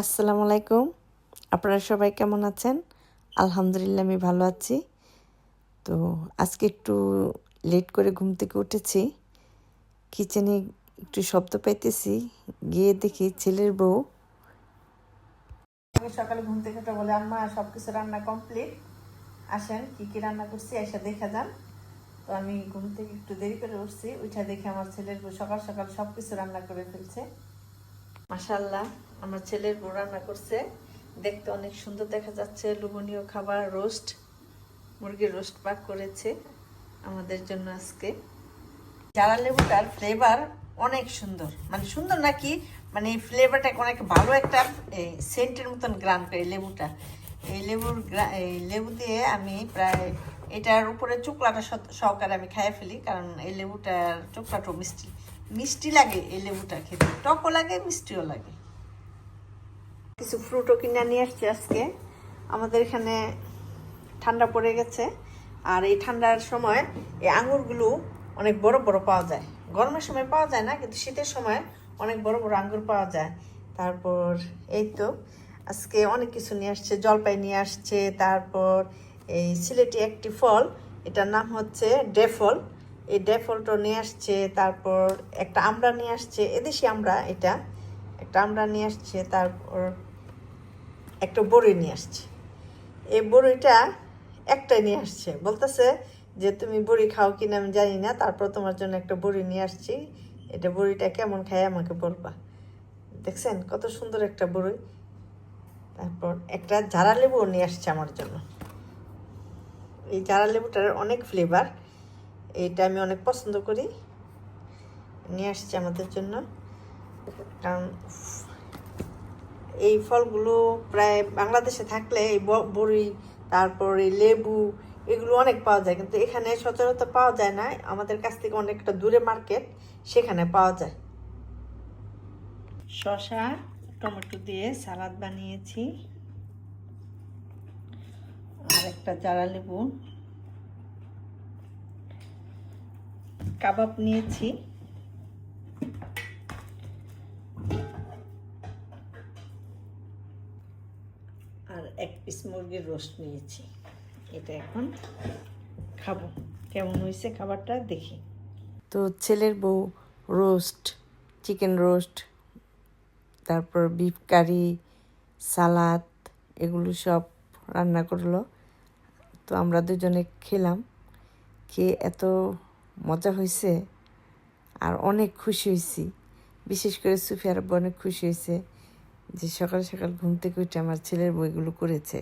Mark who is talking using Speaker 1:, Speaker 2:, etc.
Speaker 1: আসসালামু আলাইকুম। আপনারা সবাই কেমন আছেন? আলহামদুলিল্লাহ, আমি ভালো আছি। তো আজকে একটু লেট করে ঘুম থেকে উঠেছি। কিচেনে একটু শব্দ পাইতেছি। গিয়ে দেখি ছেলের বউ। আমি সকালে ঘুম থেকে উঠে বলে, আম্মা সব কিছু রান্না কমপ্লিট? আসেন, কি কি রান্না করছি? এসে দেখা যান। তো আমি ঘুম থেকে একটু দেরি করে উঠছি। উঠে দেখে আমার ছেলের বউ সকাল সকাল সব কিছু রান্না করে ফেলছে। মাশাল্লাহ আমার ছেলের বউ রান্না করছে। দেখতে অনেক সুন্দর দেখা যাচ্ছে, লোভনীয় খাবার, রোস্ট, মুরগির রোস্ট পাক করেছে আমাদের জন্য আজকে। জারা লেবুটার ফ্লেভার অনেক সুন্দর মানে সুন্দর নাকি মানে এই ফ্লেভারটা অনেক ভালো একটা সেন্টের মতন গ্রাম করে লেবুটা। এই লেবুর এই লেবু দিয়ে আমি প্রায়, এটার উপরে চোকলাটা সহকারে আমি খাইয়ে ফেলি, কারণ এই লেবুটার চোকলাটাও মিষ্টি। মিষ্টি লাগে এই লেবুটা খেতে। টকও লাগে, মিষ্টিও লাগে। কিছু ফ্রুটও কিনে নিয়ে আসছি আজকে। আমাদের এখানে ঠান্ডা পড়ে গেছে। আর এই ঠান্ডার সময় এই আঙুরগুলো অনেক বড় বড় পাওয়া যায়। গরমের সময় পাওয়া যায় না, কিন্তু শীতের সময় অনেক বড় বড় আঙ্গুর পাওয়া যায়। তারপর এই তো, আজকে অনেক কিছু নিয়ে আসছে। জলপাই নিয়ে আসছে, তারপর এই সিলেটি একটি ফল, এটার নাম হচ্ছে ডেফল এই ডেফলটা নিয়ে আসছে, তারপর একটা আমড়া নিয়ে আসছে, এদেশি আমরা এটা, একটা আমড়া নিয়ে আসছে, তারপর একটা বড়ি নিয়ে আসছে। এই বড়িটা একটাই নিয়ে আসছে, বলতেছে যে তুমি বড়ি খাও কিনা আমি জানি না, তারপর তোমার জন্য একটা বড়ি নিয়ে আসছি, এটা বড়িটা কেমন খায় আমাকে বলবা। দেখছেন কত সুন্দর একটা বড়ি। তারপর একটা জারা লেবুও নিয়ে আসছে আমার জন্য। এই জারা লেবুটার অনেক ফ্লেভার এইটা আমি অনেক পছন্দ করি। নিয়ে আসছি আমাদের জন্য। কারণ এই ফলগুলো প্রায় বাংলাদেশে থাকলে এই বড়ি, তারপর লেবু এগুলো অনেক পাওয়া যায়। কিন্তু এখানে সচরাচর পাওয়া যায় না। আমাদের কাছ থেকে অনেকটা দূরে মার্কেট, সেখানে পাওয়া যায়। শসা, টমেটো দিয়ে সালাদ বানিয়েছি। আর একটা জারা লেবু। কাবাব নিয়েছি। আর এক পিস মুরগির রোস্ট নিয়েছি। এটা এখন খাব। কেমন হয়েছে খাবারটা দেখি। তো ছেলের বউ রোস্ট চিকেন রোস্ট তারপর বিফ কারি সালাদ এগুলো সব রান্না করল। তো আমরা দুজনে খেলাম। খেয়ে এত মজা হয়েছে আর অনেক খুশি হয়েছি বিশেষ করে সুফিয়ার অনেক খুশি হয়েছে যে সকাল সকাল ঘুম থেকে উঠে আমার ছেলের বইগুলো করেছে।